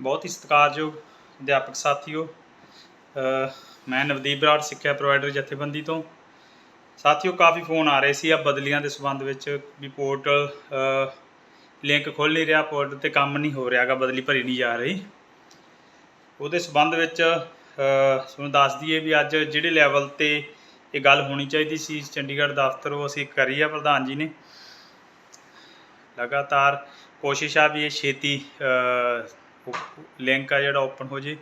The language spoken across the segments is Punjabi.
ਬਹੁਤ ਹੀ ਸਤਿਕਾਰਯੋਗ ਅਧਿਆਪਕ ਸਾਥੀਓ ਮੈਂ ਨਵਦੀਪ ਬਰਾੜ, ਸਿੱਖਿਆ ਪ੍ਰੋਵਾਈਡਰ ਜਥੇਬੰਦੀ ਤੋਂ। ਸਾਥੀਓ, ਕਾਫੀ ਫੋਨ ਆ ਰਹੇ ਸੀ ਆ ਬਦਲੀਆਂ ਦੇ ਸੰਬੰਧ ਵਿੱਚ ਵੀ ਪੋਰਟਲ ਲਿੰਕ ਖੁੱਲ ਨਹੀਂ ਰਿਹਾ ਪੋਰਟਲ ਤੇ ਕੰਮ ਨਹੀਂ ਹੋ ਰਿਹਾਗਾ ਬਦਲੀ ਭਰੀ ਨਹੀਂ ਜਾ ਰਹੀ। ਉਹਦੇ ਸੰਬੰਧ ਵਿੱਚ ਤੁਹਾਨੂੰ ਦੱਸ ਦਈਏ ਵੀ ਅੱਜ ਜਿਹੜੇ ਲੈਵਲ ਤੇ ਇਹ ਗੱਲ ਹੋਣੀ ਚਾਹੀਦੀ ਸੀ, ਚੰਡੀਗੜ੍ਹ ਦਫ਼ਤਰ, ਉਹ ਅਸੀਂ ਕਰੀ ਆ, ਪ੍ਰਧਾਨ ਜੀ ਨੇ। ਲਗਾਤਾਰ ਕੋਸ਼ਿਸ਼ ਆ ਵੀ ਇਹ ਛੇਤੀ ਲਿੰਕ ਆ ਜਿਹੜਾ ਓਪਨ ਹੋ ਜੇ।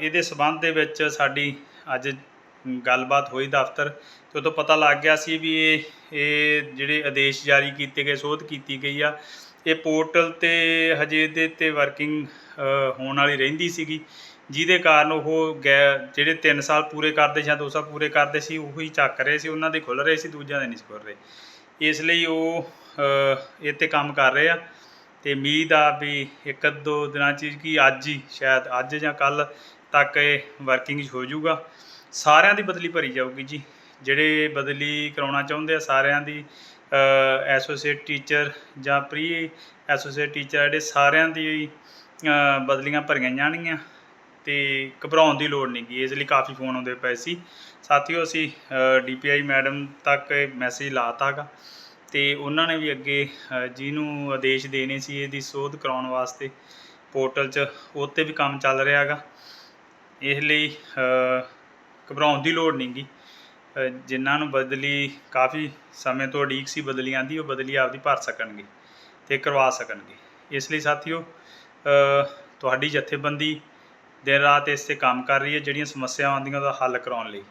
ਇਹਦੇ ਸੰਬੰਧ ਦੇ ਵਿੱਚ ਸਾਡੀ ਅੱਜ ਗੱਲਬਾਤ ਹੋਈ ਦਫ਼ਤਰ ਤੇ ਉਦੋਂ ਪਤਾ ਲੱਗ ਗਿਆ ਸੀ ਵੀ ਇਹ ਇਹ ਜਿਹੜੇ ਆਦੇਸ਼ ਜਾਰੀ ਕੀਤੇ ਗਏ, ਸੋਧ ਕੀਤੀ ਗਈ ਆ। ਇਹ ਪੋਰਟਲ ਤੇ ਹਜੇ ਇਹਦੇ ਤੇ ਵਰਕਿੰਗ ਹੋਣ ਵਾਲੀ ਰਹਿੰਦੀ ਸੀਗੀ। ਜਿਹਦੇ ਕਾਰਨ ਉਹ ਗੈ, ਜਿਹੜੇ 3 ਸਾਲ ਪੂਰੇ ਕਰਦੇ ਜਾਂ 2 ਸਾਲ ਪੂਰੇ ਕਰਦੇ ਸੀ, ਉਹੀ ਚੱਕ ਰਹੇ ਸੀ। ਉਹਨਾਂ ਦੇ ਖੁੱਲ ਰਹੇ ਸੀ, ਦੂਜਿਆਂ ਦੇ ਨਹੀਂ ਸੀ ਖੁੱਲ ਰਹੇ। ਇਸ ਲਈ ਉਹ ਇਹ ਤੇ ਕੰਮ ਕਰ ਰਹੇ ਆ। ਤੇ ਉਮੀਦ ਆ ਵੀ ਇੱਕ ਦੋ ਦਿਨਾਂ ਚ ਕੀ ਅੱਜ ਹੀ, ਸ਼ਾਇਦ ਅੱਜ ਜਾਂ ਕੱਲ ਤੱਕ ਇਹ ਵਰਕਿੰਗ ਹੋ ਜਾਊਗਾ। ਸਾਰਿਆਂ ਦੀ ਬਦਲੀ ਭਰੀ ਜਾਊਗੀ ਜੀ। ਜਿਹੜੇ ਬਦਲੀ ਕਰਾਉਣਾ ਚਾਹੁੰਦੇ ਆ, ਸਾਰਿਆਂ ਦੀ ਐਸੋਸੀਏਟ ਟੀਚਰ ਜਾਂ ਪ੍ਰੀ ਐਸੋਸੀਏਟ ਟੀਚਰ ਜਿਹੜੇ, ਸਾਰਿਆਂ ਦੀ ਬਦਲੀਆਂ ਭਰੀਆਂ ਜਾਣਗੀਆਂ। ਤੇ ਘਬਰਾਉਣ ਦੀ ਲੋੜ ਨਹੀਂ ਗੀ ਇਸ ਲਈ ਕਾਫੀ ਫੋਨ ਆਉਂਦੇ ਪਏ ਸੀ। ਸਾਥੀਓ, ਅਸੀਂ ਡੀਪੀਆਈ ਮੈਡਮ ਤੱਕ ਮੈਸੇਜ ਲਾਤਾਗਾ ਅਤੇ ਉਹਨਾਂ ਨੇ ਵੀ ਅੱਗੇ ਜਿਹਨੂੰ ਆਦੇਸ਼ ਦੇਣੇ ਸੀ ਇਹਦੀ ਸੋਧ ਕਰਾਉਣ ਵਾਸਤੇ ਪੋਰਟਲ 'ਚ ਉਹ 'ਤੇ ਵੀ ਕੰਮ ਚੱਲ ਰਿਹਾ ਹੈਗਾ। ਇਸ ਲਈ ਘਬਰਾਉਣ ਦੀ ਲੋੜ ਨਹੀਂ ਗੀ। ਅ, ਜਿਨ੍ਹਾਂ ਨੂੰ ਬਦਲੀ ਕਾਫੀ ਸਮੇਂ ਤੋਂ ਉਡੀਕ ਸੀ ਬਦਲੀਆਂ ਦੀ ਉਹ ਬਦਲੀ ਆਪਦੀ ਭਰ ਸਕਣਗੇ ਤੇ ਕਰਵਾ ਸਕਣਗੇ। ਇਸ ਲਈ ਸਾਥੀਓ ਤੁਹਾਡੀ ਜਥੇਬੰਦੀ ਦਿਨ ਰਾਤ ਇਸ ਤੇ ਕੰਮ ਕਰ ਰਹੀ ਹੈ ਜਿਹੜੀਆਂ ਸਮੱਸਿਆਵਾਂ ਆਉਂਦੀਆਂ ਉਹਦਾ ਹੱਲ ਕਰਾਉਣ ਲਈ।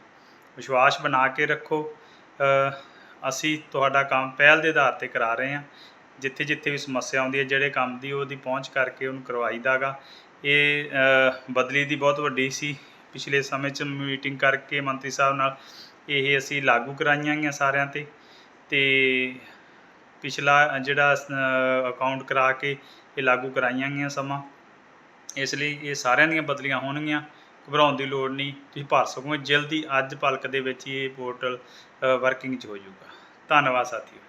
ਵਿਸ਼ਵਾਸ ਬਣਾ ਕੇ ਰੱਖੋ। ਅਸੀਂ ਤੁਹਾਡਾ ਕੰਮ ਪਹਿਲ ਦੇ ਆਧਾਰ ਤੇ ਕਰਾ ਰਹੇ ਹਾਂ। ਜਿੱਥੇ ਜਿੱਥੇ ਵੀ ਸਮੱਸਿਆ ਆਉਂਦੀ ਹੈ, ਜਿਹੜੇ ਕੰਮ ਦੀ ਉਹਦੀ ਪਹੁੰਚ ਕਰਕੇ ਉਹਨੂੰ ਕਰਵਾਈਦਾਗਾ। ਇਹ ਬਦਲੀ ਦੀ ਬਹੁਤ ਵੱਡੀ ਸੀ। ਪਿਛਲੇ ਸਮੇਂ 'ਚ ਮੀਟਿੰਗ ਕਰਕੇ ਮੰਤਰੀ ਸਾਹਿਬ ਨਾਲ ਇਹ ਅਸੀਂ ਲਾਗੂ ਕਰਾਈਆਂ ਗਈਆਂ ਸਾਰਿਆਂ ਤੇ। ਤੇ ਪਿਛਲਾ ਜਿਹੜਾ ਅਕਾਊਂਟ ਕਰਾ ਕੇ ਇਹ ਲਾਗੂ ਕਰਾਈਆਂ ਗਈਆਂ ਸਮਾਂ। ਇਸ ਲਈ ਇਹ ਸਾਰਿਆਂ ਦੀਆਂ ਬਦਲੀਆਂ ਹੋਣਗੀਆਂ। ਘਬਰਾਉਣ ਦੀ ਲੋੜ ਨਹੀਂ, ਤੁਸੀਂ ਭਰ ਸਕੋਗੇ। ਜਲਦੀ ਅੱਜ ਪਲਕ ਦੇ ਵਿੱਚ ਹੀ ਇਹ ਪੋਰਟਲ ਵਰਕਿੰਗ 'ਚ ਹੋ ਜਾਊਗਾ। ਧੰਨਵਾਦ ਸਾਥੀਓ।